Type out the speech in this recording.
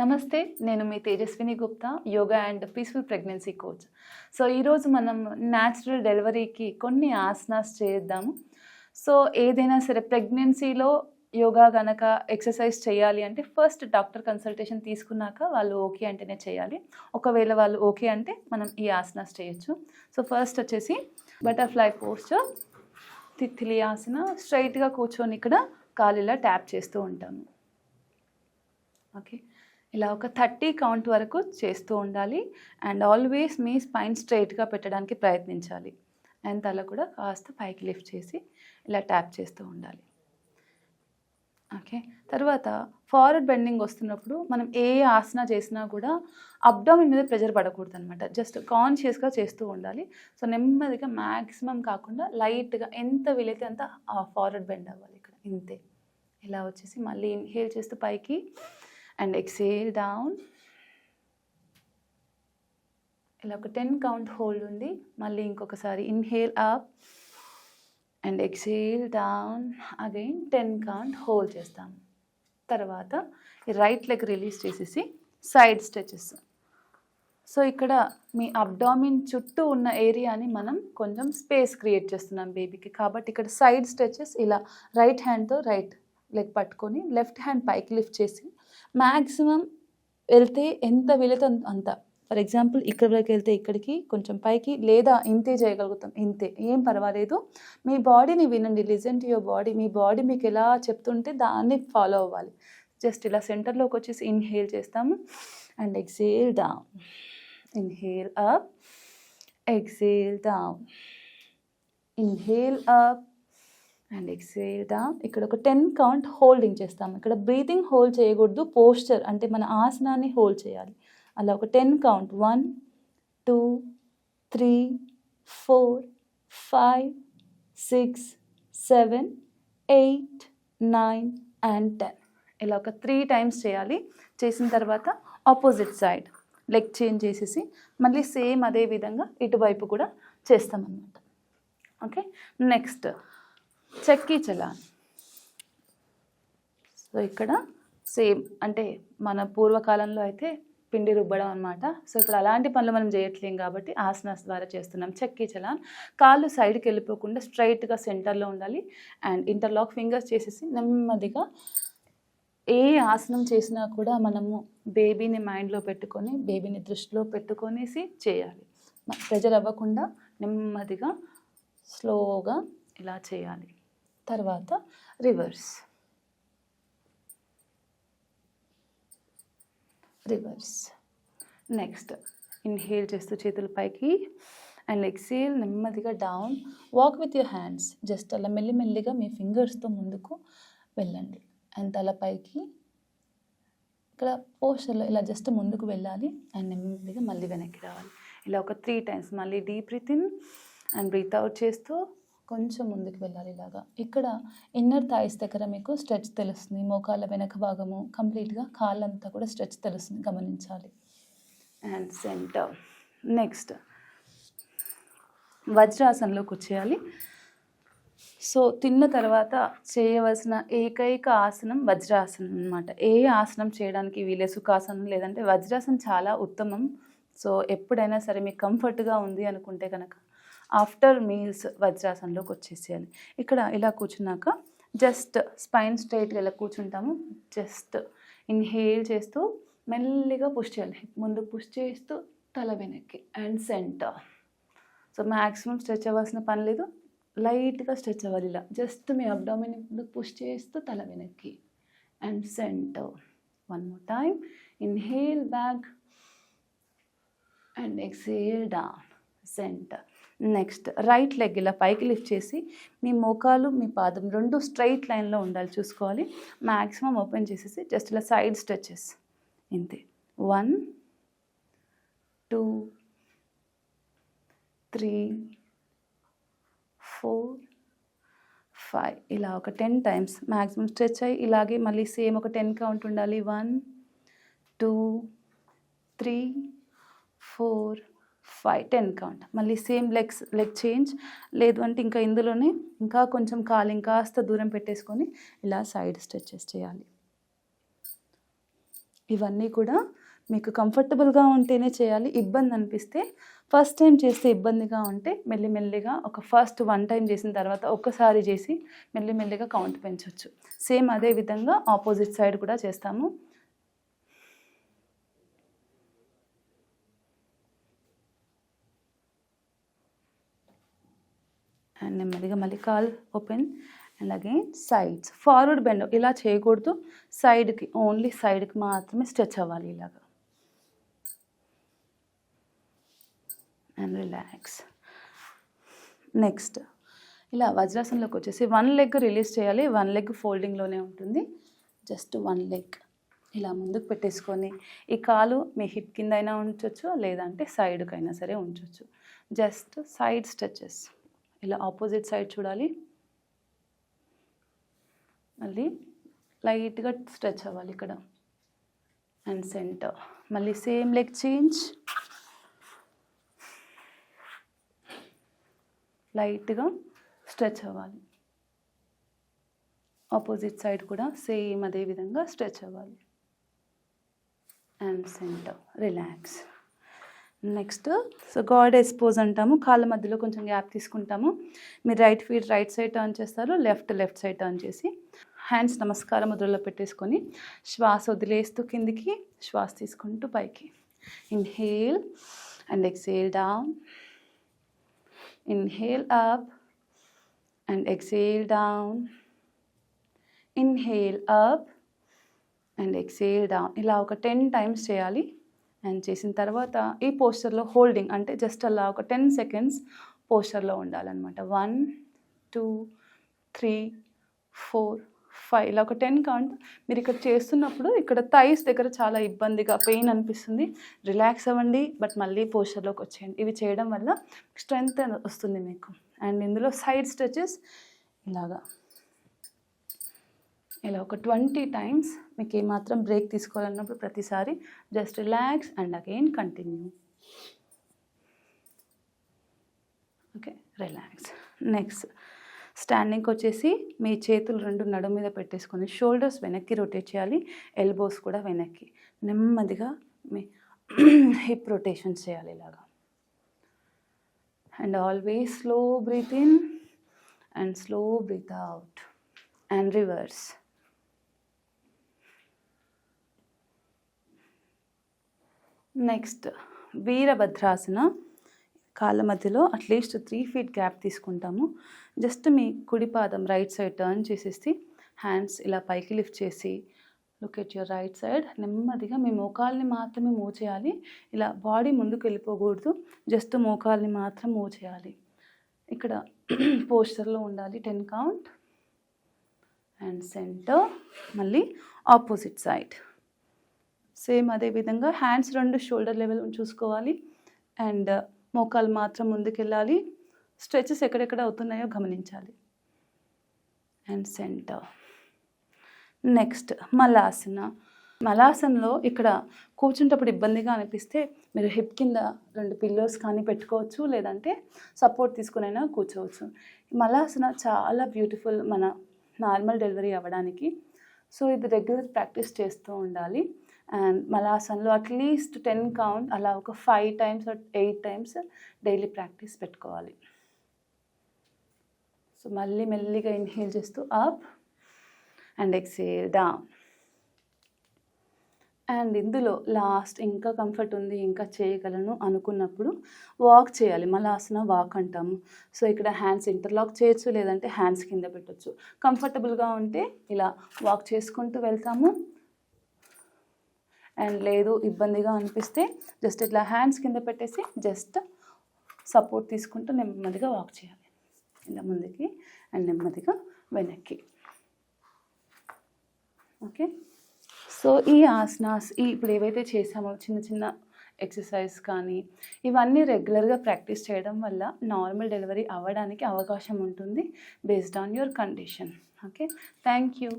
నమస్తే నేను మీ Tejaswini Gupta yoga and peaceful pregnancy coach. So ఈరోజు మనం న్యాచురల్ డెలివరీకి కొన్ని ఆసనాస్ చేద్దాము. సో ఏదైనా సరే ప్రెగ్నెన్సీలో యోగా కనుక ఎక్సర్సైజ్ చేయాలి అంటే ఫస్ట్ డాక్టర్ కన్సల్టేషన్ తీసుకున్నాక వాళ్ళు ఓకే అంటేనే చేయాలి. ఒకవేళ వాళ్ళు ఓకే అంటే మనం ఈ ఆసనాస్ చేయొచ్చు. సో ఫస్ట్ వచ్చేసి బటర్ఫ్లై పోస్చర్ తిత్తిలి ఆసన స్ట్రైట్గా కూర్చొని ఇక్కడ కాలు ఇలా ట్యాప్ చేస్తూ ఉంటాము. ఓకే. ఇలా ఒక థర్టీ కౌంట్ వరకు చేస్తూ ఉండాలి. అండ్ ఆల్వేస్ మీ స్పైన్ స్ట్రైట్గా పెట్టడానికి ప్రయత్నించాలి. అండ్ తల కూడా కాస్త పైకి లిఫ్ట్ చేసి ఇలా ట్యాప్ చేస్తూ ఉండాలి. ఓకే. తర్వాత ఫార్వర్డ్ బెండింగ్ వస్తున్నప్పుడు మనం ఏ ఆసన చేసినా కూడా అబ్డామిన్ మీద ప్రెజర్ పడకూడదు అనమాట జస్ట్ కాన్షియస్గా చేస్తూ ఉండాలి. సో నెమ్మదిగా మ్యాక్సిమం కాకుండా లైట్గా ఎంత వీలైతే అంత ఫార్వర్డ్ బెండ్ అవ్వాలి ఇక్కడ. ఇంతే. ఇలా వచ్చేసి మళ్ళీ ఇన్హేల్ చేస్తూ పైకి అండ్ ఎక్సేల్ డౌన్. ఇలా ఒక టెన్ కౌంట్ హోల్డ్ ఉంది. మళ్ళీ ఇంకొకసారి inhale up and exhale down. Again ten count hold చేస్తాం. తర్వాత రైట్ లెగ్ రిలీజ్ చేసేసి సైడ్ స్ట్రెచెస్. సో ఇక్కడ మీ అబ్డామిన్ చుట్టూ ఉన్న ఏరియాని మనం కొంచెం స్పేస్ క్రియేట్ చేస్తున్నాం బేబీకి. కాబట్టి ఇక్కడ సైడ్ స్ట్రెచెస్ ఇలా రైట్ హ్యాండ్తో రైట్ లెగ్ పట్టుకొని లెఫ్ట్ హ్యాండ్ పైకి లిఫ్ట్ చేసి మ్యాక్సిమం వెళ్తే ఎంత వీలైతే అంత- ఫర్ ఎగ్జాంపుల్ ఇక్కడ వరకు వెళ్తే ఇక్కడికి కొంచెం పైకి లేదా ఇంతే చేయగలుగుతాం ఇంతే. ఏం పర్వాలేదు. మీ బాడీని వినండి లిజన్ టు యువర్ బాడీ. మీ బాడీ మీకు ఎలా చెప్తుంటే దాన్ని ఫాలో అవ్వాలి. జస్ట్ ఇలా సెంటర్లోకి వచ్చేసి ఇన్హేల్ చేస్తాము. And exhale down. Inhale up. Exhale down. Inhale up. And exhale down ఇక్కడ ఒక టెన్ కౌంట్ హోల్డింగ్ చేస్తాము ఇక్కడ బ్రీతింగ్ హోల్డ్ చేయకూడదు. పోస్చర్ అంటే మన ఆసనాన్ని హోల్డ్ చేయాలి. అలా ఒక ten count. One two three four five six seven eight nine and ten. ఇలా ఒక త్రీ టైమ్స్ చేయాలి. చేసిన తర్వాత ఆపోజిట్ సైడ్ లెగ్ చేంజ్ చేసేసి మళ్ళీ సేమ్ అదే విధంగా ఇటువైపు కూడా చేస్తామన్నమాట. ఓకే? నెక్స్ట్ చెక్కీ చలాన్ సో ఇక్కడ సేమ్ అంటే మన పూర్వకాలంలో అయితే పిండి రుబ్బడం అనమాట సో ఇప్పుడు అలాంటి పనులు మనం చేయట్లేం కాబట్టి ఆసనాస్ ద్వారా చేస్తున్నాం. చెక్కీ చలాన్ కాళ్ళు సైడ్కి వెళ్ళిపోకుండా స్ట్రైట్గా సెంటర్లో ఉండాలి. అండ్ ఇంటర్లాక్ ఫింగర్స్ చేసేసి నెమ్మదిగా ఏ ఆసనం చేసినా కూడా మనము బేబీని మైండ్లో పెట్టుకొని బేబీని దృష్టిలో పెట్టుకొనేసి చేయాలి. ప్రెజర్ అవ్వకుండా నెమ్మదిగా స్లోగా ఇలా చేయాలి. తర్వాత రివర్స్. రివర్స్. నెక్స్ట్ ఇన్హేల్ చేస్తూ చేతుల పైకి అండ్ ఎక్సేల్ నెమ్మదిగా down. Walk with your hands. Just అలా మెల్లిమెల్లిగా మీ ఫింగర్స్తో ముందుకు వెళ్ళండి. అండ్ తల పైకి ఇక్కడ పోస్టర్లో ఇలా జస్ట్ ముందుకు వెళ్ళాలి. అండ్ నెమ్మదిగా మళ్ళీ వెనక్కి రావాలి. ఇలా ఒక త్రీ టైమ్స్ మళ్ళీ deep breath in and breath out చేస్తూ కొంచెం ముందుకు వెళ్ళాలి ఇలాగా. ఇక్కడ ఇన్నర్ థాయిస్ దగ్గర మీకు స్ట్రెచ్ తెలుస్తుంది. మోకాళ్ళ వెనక భాగము కంప్లీట్గా కాళ్ళంతా కూడా స్ట్రెచ్ తెలుస్తుంది. గమనించాలి. అండ్ సెంటర్ నెక్స్ట్ వజ్రాసనంలోకి వచ్చేయాలి సో తిన్న తర్వాత చేయవలసిన ఏకైక ఆసనం వజ్రాసనం అనమాట ఏ ఆసనం చేయడానికి వీలే? సుఖాసనం లేదంటే వజ్రాసనం చాలా ఉత్తమం. సో ఎప్పుడైనా సరే మీకు కంఫర్ట్గా ఉంది అనుకుంటే కనుక. ఆఫ్టర్ మీల్స్ వజ్రాసనంలోకి వచ్చేసేయాలి. ఇక్కడ ఇలా కూర్చున్నాక జస్ట్ స్పైన్ స్ట్రైట్గా ఇలా కూర్చుంటాము. జస్ట్ ఇన్హేల్ చేస్తూ మెల్లిగా పుష్ చేయాలి. ముందు పుష్ చేస్తూ తల వెనక్కి and centre. So maximum stretch అవ్వాల్సిన పని లేదు. లైట్గా స్ట్రెచ్ అవ్వాలి ఇలా. జస్ట్ మీ అబ్డామిన్ పుష్ చేస్తూ తల వెనక్కి and centre. One more time inhale back and exhale down. Centre. Next right leg ఇలా పైకి లిఫ్ట్ చేసి మీ మోకాలు మీ పాదం రెండు స్ట్రైట్ లైన్లో ఉండాలి చూసుకోవాలి. మ్యాక్సిమం ఓపెన్ చేసేసి జస్ట్ ఇలా సైడ్ స్ట్రెచెస్. ఇంతే. One two three four five. ఇలా ఒక టెన్ టైమ్స్ మ్యాక్సిమం స్ట్రెచ్ అయ్యి ఇలాగే మళ్ళీ సేమ్ ఒక టెన్ కౌంట్ ఉండాలి. One two three four five ten count మళ్ళీ సేమ్ లెగ్స్ లెగ్ చేంజ్ లేదు అంటే ఇంకా ఇందులోనే ఇంకా కొంచెం కాలు ఇంకాస్త దూరం పెట్టేసుకొని ఇలా సైడ్ స్ట్రెచెస్ చేయాలి. ఇవన్నీ కూడా మీకు కంఫర్టబుల్గా ఉంటేనే చేయాలి. ఇబ్బంది అనిపిస్తే ఫస్ట్ టైం చేస్తే ఇబ్బందిగా ఉంటే మెల్లిమెల్లిగా ఒక ఫస్ట్ వన్ టైం చేసిన తర్వాత ఒక్కసారి చేసి మెల్లిమెల్లిగా కౌంట్ పెంచవచ్చు సేమ్ అదే విధంగా ఆపోజిట్ సైడ్ కూడా చేస్తాము. అండ్ నెమ్మదిగా మళ్ళీ call open and again sides forward bend ఇలా చేయకూడదు. సైడ్కి ఓన్లీ సైడ్కి మాత్రమే స్ట్రెచ్ అవ్వాలి ఇలాగా. అండ్ రిలాక్స్ నెక్స్ట్ ఇలా వజ్రాసనంలోకి వచ్చేసి వన్ లెగ్ రిలీజ్ చేయాలి. వన్ లెగ్ ఫోల్డింగ్లోనే ఉంటుంది. జస్ట్ వన్ లెగ్ ఇలా ముందుకు పెట్టేసుకొని ఈ కాలు మీ హిప్ కింద అయినా ఉంచవచ్చు లేదంటే సైడ్కి అయినా సరే ఉంచవచ్చు జస్ట్ సైడ్ స్ట్రెచెస్ ఇలా ఆపోజిట్ సైడ్ చూడాలి. మళ్ళీ లైట్గా స్ట్రెచ్ అవ్వాలి ఇక్కడ. అండ్ సెంటర్ మళ్ళీ సేమ్ లెగ్ చేంజ్ లైట్గా స్ట్రెచ్ అవ్వాలి. ఆపోజిట్ సైడ్ కూడా సేమ్ అదే విధంగా స్ట్రెచ్ అవ్వాలి. And centre relax next so goddess pose అంటాము కాళ్ళ మధ్యలో కొంచెం గ్యాప్ తీసుకుంటాము. మీరు right feet right side turn చేస్తారు లెఫ్ట్ లెఫ్ట్ సైడ్ టర్న్ చేసి హ్యాండ్స్ నమస్కారం ముద్రలో పెట్టేసుకొని శ్వాస వదిలేస్తూ కిందికి శ్వాస తీసుకుంటూ పైకి. Inhale and exhale down inhale up and exhale down inhale up and exhale down ఇలా ఒక టెన్ టైమ్స్ చేయాలి. అండ్ చేసిన తర్వాత ఈ పోస్టర్లో హోల్డింగ్ అంటే జస్ట్ అలా ఒక టెన్ సెకండ్స్ పోస్టర్లో ఉండాలన్నమాట. One two three four five ఇలా ఒక టెన్ కౌంట్ మీరు ఇక్కడ చేస్తున్నప్పుడు ఇక్కడ థైస్ దగ్గర చాలా ఇబ్బందిగా పెయిన్ అనిపిస్తుంది. రిలాక్స్ అవ్వండి బట్ మళ్ళీ పోస్చర్లోకి వచ్చేయండి. ఇవి చేయడం వల్ల స్ట్రెంగ్త్ వస్తుంది మీకు. అండ్ ఇందులో సైడ్ స్ట్రెచెస్ ఇలాగా. ఇలా ఒక ట్వంటీ టైమ్స్ మీకు ఏమాత్రం బ్రేక్ తీసుకోవాలన్నప్పుడు ప్రతిసారి just relax and again continue. Okay relax. Next స్టాండింగ్కి వచ్చేసి మీ చేతులు రెండు నడుము మీద పెట్టేసుకొని షోల్డర్స్ వెనక్కి రొటేట్ చేయాలి ఎల్బోస్ కూడా వెనక్కి. నెమ్మదిగా మీ హిప్ రొటేషన్స్ చేయాలి ఇలాగా. And always slow breathe in and slow breathe out and reverse. Next Virabhadrasana కాళ్ళ మధ్యలో at least three feet gap తీసుకుంటాము. జస్ట్ మీ కుడి పాదం రైట్ సైడ్ టర్న్ చేసేసి హ్యాండ్స్ ఇలా పైకి లిఫ్ట్ చేసి look at your right side. నెమ్మదిగా మీ మోకాల్ని మాత్రమే మూవ్ చేయాలి ఇలా బాడీ ముందుకు వెళ్ళిపోకూడదు. జస్ట్ మోకాల్ని మాత్రం మూవ్ చేయాలి ఇక్కడ పోస్టర్లో ఉండాలి. Ten count. And centre. మళ్ళీ ఆపోజిట్ సైడ్. సేమ్ అదే విధంగా హ్యాండ్స్ రెండు షోల్డర్ లెవెల్ చూసుకోవాలి. అండ్ మోకాలు మాత్రం ముందుకెళ్ళాలి. స్ట్రెచెస్ ఎక్కడెక్కడ అవుతున్నాయో గమనించాలి. And centre. నెక్స్ట్ మలాసన. మలాసనలో ఇక్కడ కూర్చుంటప్పుడు ఇబ్బందిగా అనిపిస్తే మీరు హిప్ కింద రెండు పిల్లోస్ కానీ పెట్టుకోవచ్చు లేదంటే సపోర్ట్ తీసుకునైనా కూర్చోవచ్చు. మలాసన చాలా బ్యూటిఫుల్ మన నార్మల్ డెలివరీ అవ్వడానికి. సో ఇది రెగ్యులర్ ప్రాక్టీస్ చేస్తూ ఉండాలి. అండ్ మలాసన్లో అట్లీస్ట్ టెన్ కౌంట్ అలా ఒక five times eight times daily practice పెట్టుకోవాలి. సో మళ్ళీ మెల్లిగా ఇన్హేల్ చేస్తూ up and exhale down. And ఇందులో లాస్ట్ ఇంకా కంఫర్ట్ ఉంది ఇంకా చేయగలను అనుకున్నప్పుడు వాక్ చేయాలి. మలాసన వాక్ అంటాము. సో ఇక్కడ హ్యాండ్స్ ఇంటర్లాక్ చేయొచ్చు లేదంటే హ్యాండ్స్ కింద పెట్టచ్చు. కంఫర్టబుల్గా ఉంటే ఇలా వాక్ చేసుకుంటూ వెళ్తాము. అండ్ లేదు ఇబ్బందిగా అనిపిస్తే జస్ట్ ఇట్లా హ్యాండ్స్ కింద పెట్టేసి జస్ట్ సపోర్ట్ తీసుకుంటూ నెమ్మదిగా వాక్ చేయాలి. ఇలా ముందుకి అండ్ నెమ్మదిగా వెనక్కి. ఓకే సో ఈ ఆసనాస్ ఈ ఇప్పుడు ఏవైతే చేసామో చిన్న చిన్న ఎక్సర్సైజ్ కానీ ఇవన్నీ రెగ్యులర్గా ప్రాక్టీస్ చేయడం వల్ల నార్మల్ డెలివరీ అవ్వడానికి అవకాశం ఉంటుంది based on your condition okay thank you